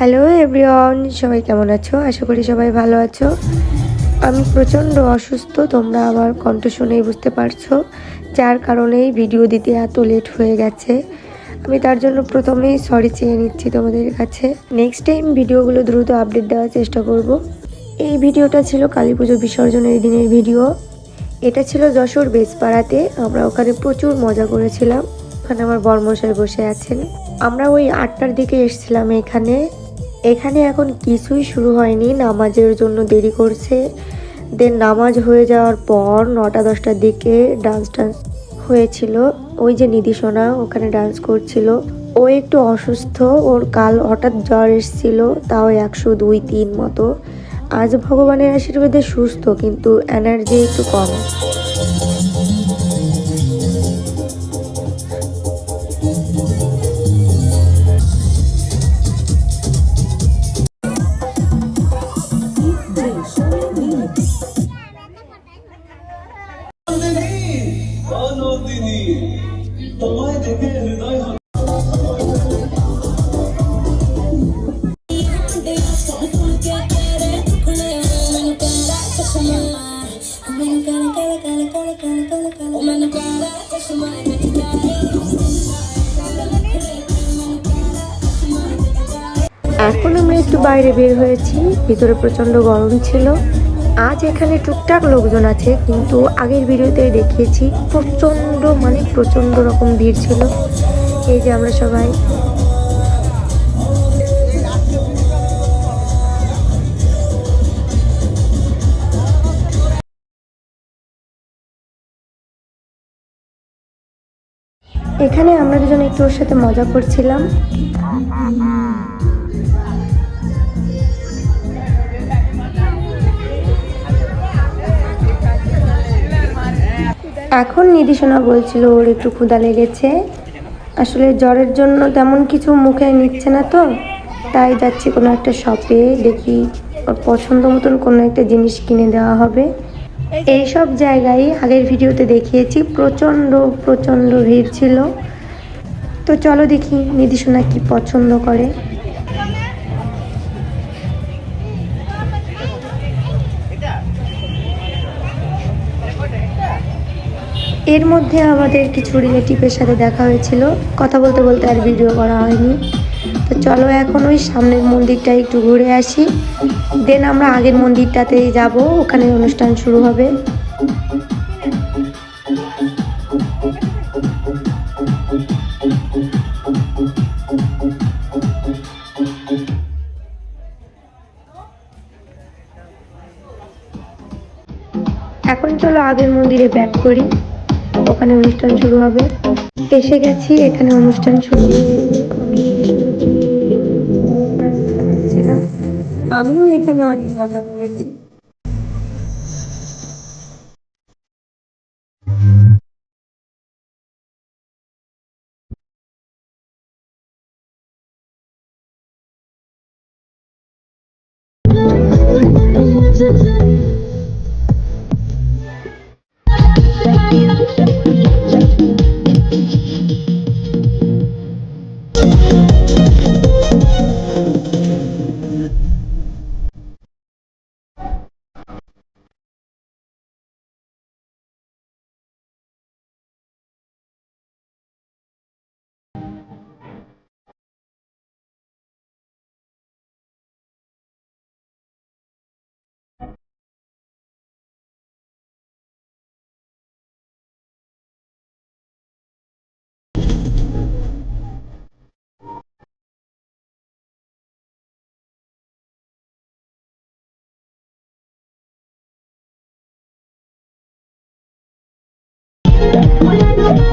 Hello everyone সবাই কেমন আছো? আশা করি সবাই ভালো আছো। আমি প্রচণ্ড অসুস্থ, তোমরা আমার কণ্ঠ শুনেই বুঝতে পারছ, যার কারণেই ভিডিও দিতে এত লেট হয়ে গেছে। আমি তার জন্য প্রথমেই সরি চেয়ে নিচ্ছি তোমাদের কাছে। নেক্সট টাইম ভিডিওগুলো দ্রুত আপডেট দেওয়ার চেষ্টা করব। এই ভিডিওটা ছিল কালী পুজো বিসর্জনের দিনের ভিডিও এটা ছিল যশোর বেসপাড়াতে আমরা ওখানে প্রচুর মজা করেছিলাম। ওখানে আমার বর্মশাই বসে আছেন। আমরা ওই আটটার দিকে এসেছিলাম এখানে। এখানে এখন কিছুই শুরু হয়নি, নামাজের জন্য দেরি করছে। দেন নামাজ হয়ে যাওয়ার পর নটা, দশটার দিকে ডান্স টান্স হয়েছিল। ওই যে নিধিসোনা ওখানে ডান্স করছিল। ও একটু অসুস্থ, ওর কাল হঠাৎ জ্বর এসেছিল, তাও একশো দুই, তিন মতো। আজ ভগবানের আশীর্বাদে সুস্থ, কিন্তু এনার্জি একটু কম। এখন আমরা একটু বাইরে বের হয়েছি ভিতরে প্রচণ্ড গরম ছিল। আজ এখানে টুকটাক লোকজন আছে, কিন্তু আগের ভিডিওতে দেখিয়েছি প্রচণ্ড মানে প্রচণ্ড রকম ভিড় ছিল। এই যে আমরা সবাই। এখানে আমরা দুজন একটু ওর সাথে মজা করছিলাম। এখন নির্দেশনা বলছিল ওর একটু ক্ষুদা লেগেছে। আসলে জ্বরের জন্য তেমন কিছু মুখে নিচ্ছে না তো। তাই যাচ্ছি কোনো একটা শপে দেখি ওর পছন্দ মতন কোনো একটা জিনিস কিনে দেওয়া হবে। এই সব জায়গায় আগের ভিডিওতে দেখিয়েছি, প্রচণ্ড প্রচণ্ড ভিড় ছিল। তো চলো দেখি নির্দেশনা কি পছন্দ করে। এর মধ্যে আমাদের কিছু রিলেটিভের সাথে দেখা হয়েছিল। কথা বলতে বলতে আর ভিডিও করা হয়নি। তো চলো এখন ওই সামনের মন্দিরটা একটু ঘুরে আসি। দেন আমরা আগের মন্দিরটাতেই যাব, ওখানে অনুষ্ঠান শুরু হবে। এখন চলো আগের মন্দিরে ব্যাক করি। ওখানে অনুষ্ঠান শুরু হবে। এসে গেছি এখানে অনুষ্ঠান শুরু। আমিও এখানে অনেক মজা করেছি।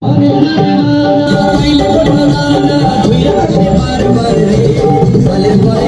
Vale, vale.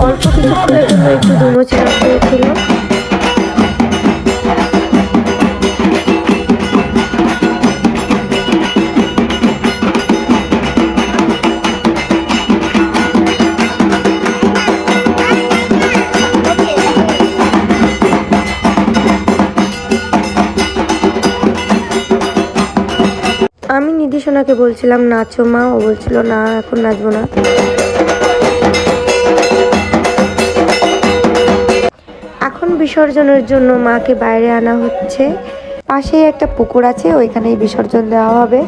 অল্প কিছুক্ষণের জন্য একটু দুমো ছেড়া সোনাকে বলছিলাম, নাচো মা। ও বলছিল, না, এখন নাচবো না। এখন বিসর্জনের জন্য মাকে বাইরে আনা হচ্ছে। পাশেই একটা পুকুর আছে, ওইখানেই বিসর্জন দেওয়া হবে।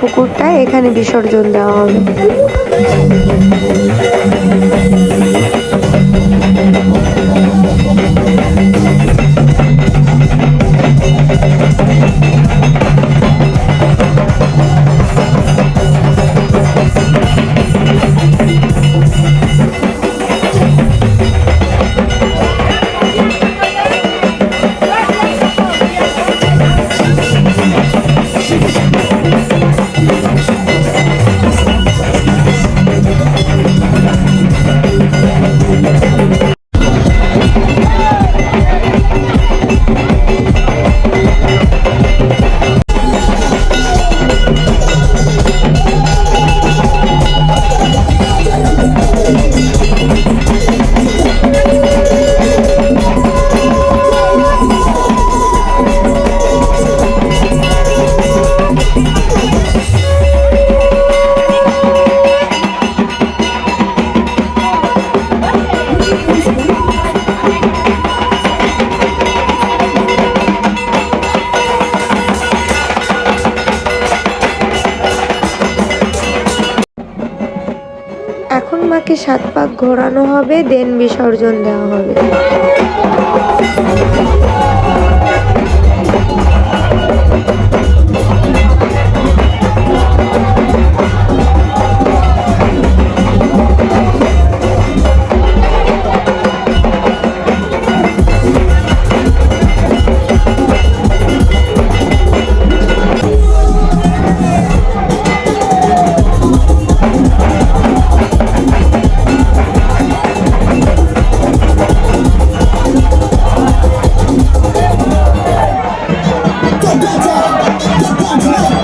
পুকুরটা এখানে বিসর্জন দেওয়া হবে। মাকে সাত পাক ঘোরানো হবে দেন বিসর্জন দেওয়া হবে। Get down, get down, get down.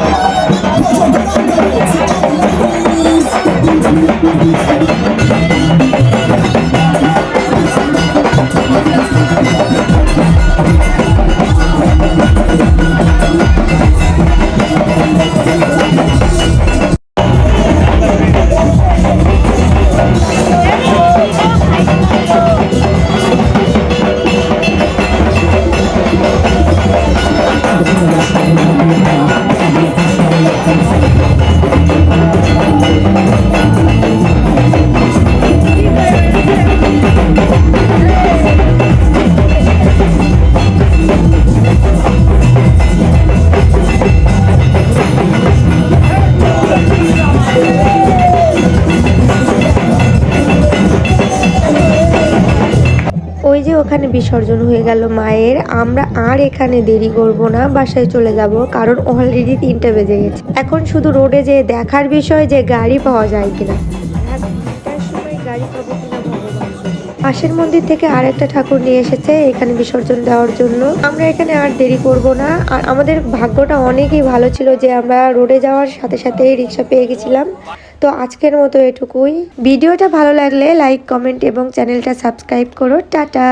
বিসর্জন হয়ে গেল মায়ের। আমরা আর এখানে দেরি করব না, বাসায় চলে যাব কারণ অলরেডি তিনটে বেজে গেছে। এখন শুধু রোডে যে দেখার বিষয় যে গাড়ি পাওয়া যায় কিনা। গাড়ি। পাশের মন্দির থেকে আর একটা ঠাকুর নিয়ে এসেছে, এখানে বিসর্জন দেওয়ার জন্য। আমরা এখানে আর দেরি করব না। আর আমাদের ভাগ্যটা অনেকই ভালো ছিল যে আমরা রোডে যাওয়ার সাথে সাথেই রিক্সা পেয়ে গেছিলাম। তো আজকের মতো এটুকুই। ভিডিওটা ভালো লাগলে লাইক, কমেন্ট এবং চ্যানেলটা সাবস্ক্রাইব করো। টাটা!